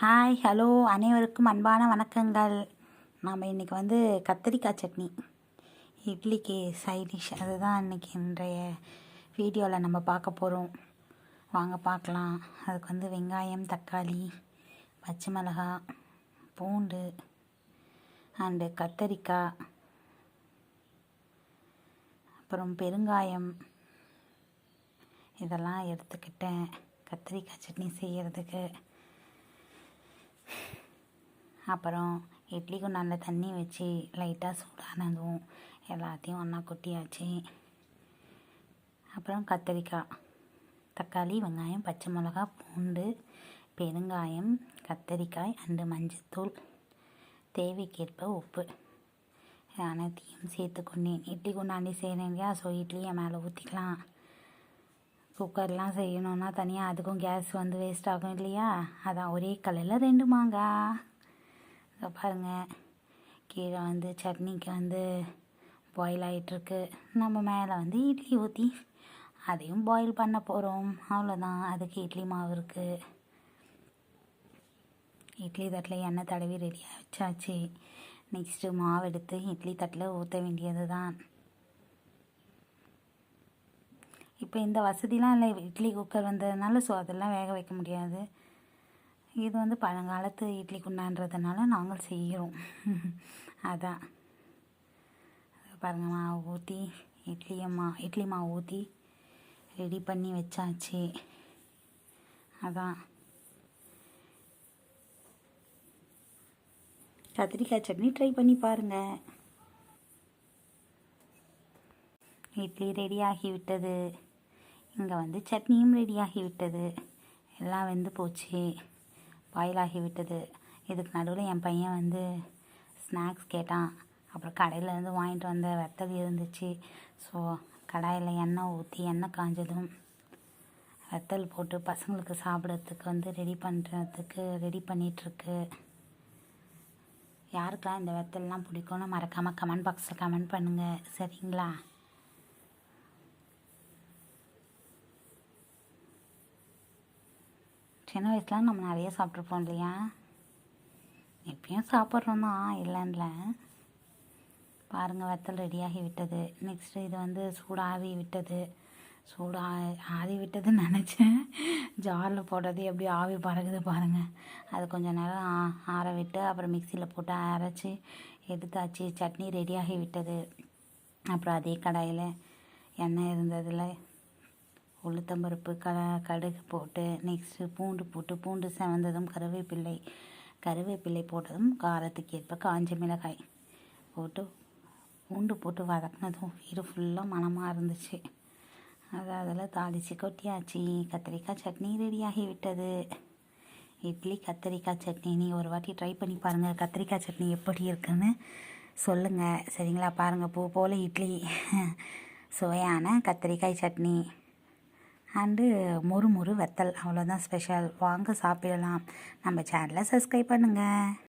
Hi hello அனைவருக்கும் அன்பான வணக்கங்கள். நாம் இன்றைக்கி வந்து கத்திரிக்காய் சட்னி. இட்லிக்கு சைட் டிஷ் அதுதான் இன்றைக்கி இன்றைய வீடியோவில் நம்ம பார்க்க போகிறோம் வாங்க பார்க்கலாம். அதுக்கு வந்து வெங்காயம் தக்காளி பச்சை மிளகா பூண்டு அண்டு கத்தரிக்காய். அப்புறம் பெருங்காயம். இதெல்லாம் எடுத்துக்கிட்டேன். கத்திரிக்காய் சட்னி செய்கிறதுக்கு அப்புறம் இட்லிக்கு நல்ல தண்ணி வச்சு லைட்டாக சூடானதும் எல்லாத்தையும் ஒன்றா கொட்டியாச்சு. அப்புறம் கத்திரிக்காய் தக்காளி வெங்காயம் பச்சை மிளகா பூண்டு பெருங்காயம் கத்தரிக்காய் அண்டு மஞ்சத்தூள். தேவைக்கேற்ப உப்பு. அனைத்தையும் சேர்த்து கொண்டேன். இட்லி கொண்டாண்டி செய்கிறேன் இல்லையா? ஸோ இட்லியை மேலே ஊற்றிக்கலாம் குக்கர்லாம் செய்யணுன்னா தனியாக அதுக்கும் கேஸ் வந்து வேஸ்ட் ஆகும் இல்லையா? அதான் ஒரே கலரில் ரெண்டு மாங்காய் பாருங்கள் கீழே வந்து சட்னிக்கு வந்து பாயில் ஆகிட்டுருக்கு நம்ம மேலே வந்து இட்லி ஊற்றி அதையும் பாயில் பண்ண போகிறோம் அவ்வளோதான் அதுக்கு இட்லி மாவு இருக்குது இட்லி தட்டில் எண்ணெய் தடவி ரெடியாக வச்சாச்சு. நெக்ஸ்ட்டு மாவு எடுத்து இட்லி தட்டில் ஊற்ற வேண்டியது தான் இப்போ இந்த வசதிலாம் இல்லை இட்லி குக்கர் வந்ததுனால ஸோ அதெல்லாம் வேக வைக்க முடியாது. இது வந்து பழங்காலத்து இட்லி குண்டான்றதுனால நாங்கள் செய்கிறோம். அதான். பாருங்கள் மாவு ஊற்றி இட்லியை மா இட்லி மாவு ஊற்றி ரெடி பண்ணி வச்சாச்சு. அதான். கத்திரிக்காய் சட்னி ட்ரை பண்ணி பாருங்கள் இட்லி ரெடியாகி விட்டது. இங்கே வந்து சட்னியும் ரெடியாகி விட்டது எல்லாம் வெந்து போச்சு. பாயில் ஆகிவிட்டது இதுக்கு நடுவில் என் பையன் வந்து ஸ்நாக்ஸ் கேட்டான். அப்புறம் கடையிலேருந்து வாங்கிட்டு வந்த வெத்தல் இருந்துச்சு. ஸோ கடாயில் எண்ணெய் ஊற்றி எண்ணெய் காஞ்சதும் வெத்தல் போட்டு பசங்களுக்கு சாப்பிட்றதுக்கு வந்து ரெடி பண்ணுறதுக்கு ரெடி பண்ணிகிட்ருக்கு யாருக்கெல்லாம் இந்த வெத்தல்லாம் பிடிக்கும்னு மறக்காமல் கமெண்ட் பாக்ஸில் கமெண்ட் பண்ணுங்கள் சரிங்களா? சின்ன வயசில் நம்ம நிறைய சாப்பிட்ருப்போம் இல்லையா? எப்பயும் சாப்பிட்றோம் தான் இல்லைன்ல. பாருங்கள் வத்தல் ரெடியாகி விட்டது. நெக்ஸ்ட்டு இது வந்து சூடாகி விட்டது. சூடு ஆவி விட்டதுன்னு நினச்சேன். ஜாரில் போடுறது எப்படி ஆவி பறகுது பாருங்கள் அது கொஞ்சம் நேரம் ஆற விட்டு அப்புறம் மிக்சியில் போட்டு அரைச்சி எடுத்தாச்சு. சட்னி ரெடியாகி விட்டது. அப்புறம் அதே கடாயில் எண்ணெய் இருந்ததில் உளுத்தம்பருப்பு க கடுகு போட்டு நெக்ஸ்ட்டு பூண்டு போட்டு பூண்டு செவந்ததும் கருவேப்பிள்ளை. கருவேப்பிள்ளை போட்டதும் காரத்துக்கு ஏற்ப காஞ்ச மிளகாய் போட்டு பூண்டு போட்டு வதக்கினதும் வீடு ஃபுல்லாக மனமாக இருந்துச்சு. அது அதில் தாளித்து கொட்டியாச்சு. கத்திரிக்காய் சட்னி ரெடியாகி விட்டது இட்லி கத்திரிக்காய் சட்னி. நீங்கள் ஒரு வாட்டி ட்ரை பண்ணி பாருங்கள் கத்திரிக்காய் சட்னி எப்படி இருக்குன்னு. சொல்லுங்கள் சரிங்களா? பாருங்கள் பூ போல் இட்லி. சுவையான கத்திரிக்காய் சட்னி. அண்டு மொறு மொறு வத்தல். அவ்வளோதான் ஸ்பெஷல் வாங்க சாப்பிடலாம். நம்ம சேனலை சப்ஸ்கிரைப் பண்ணுங்கள்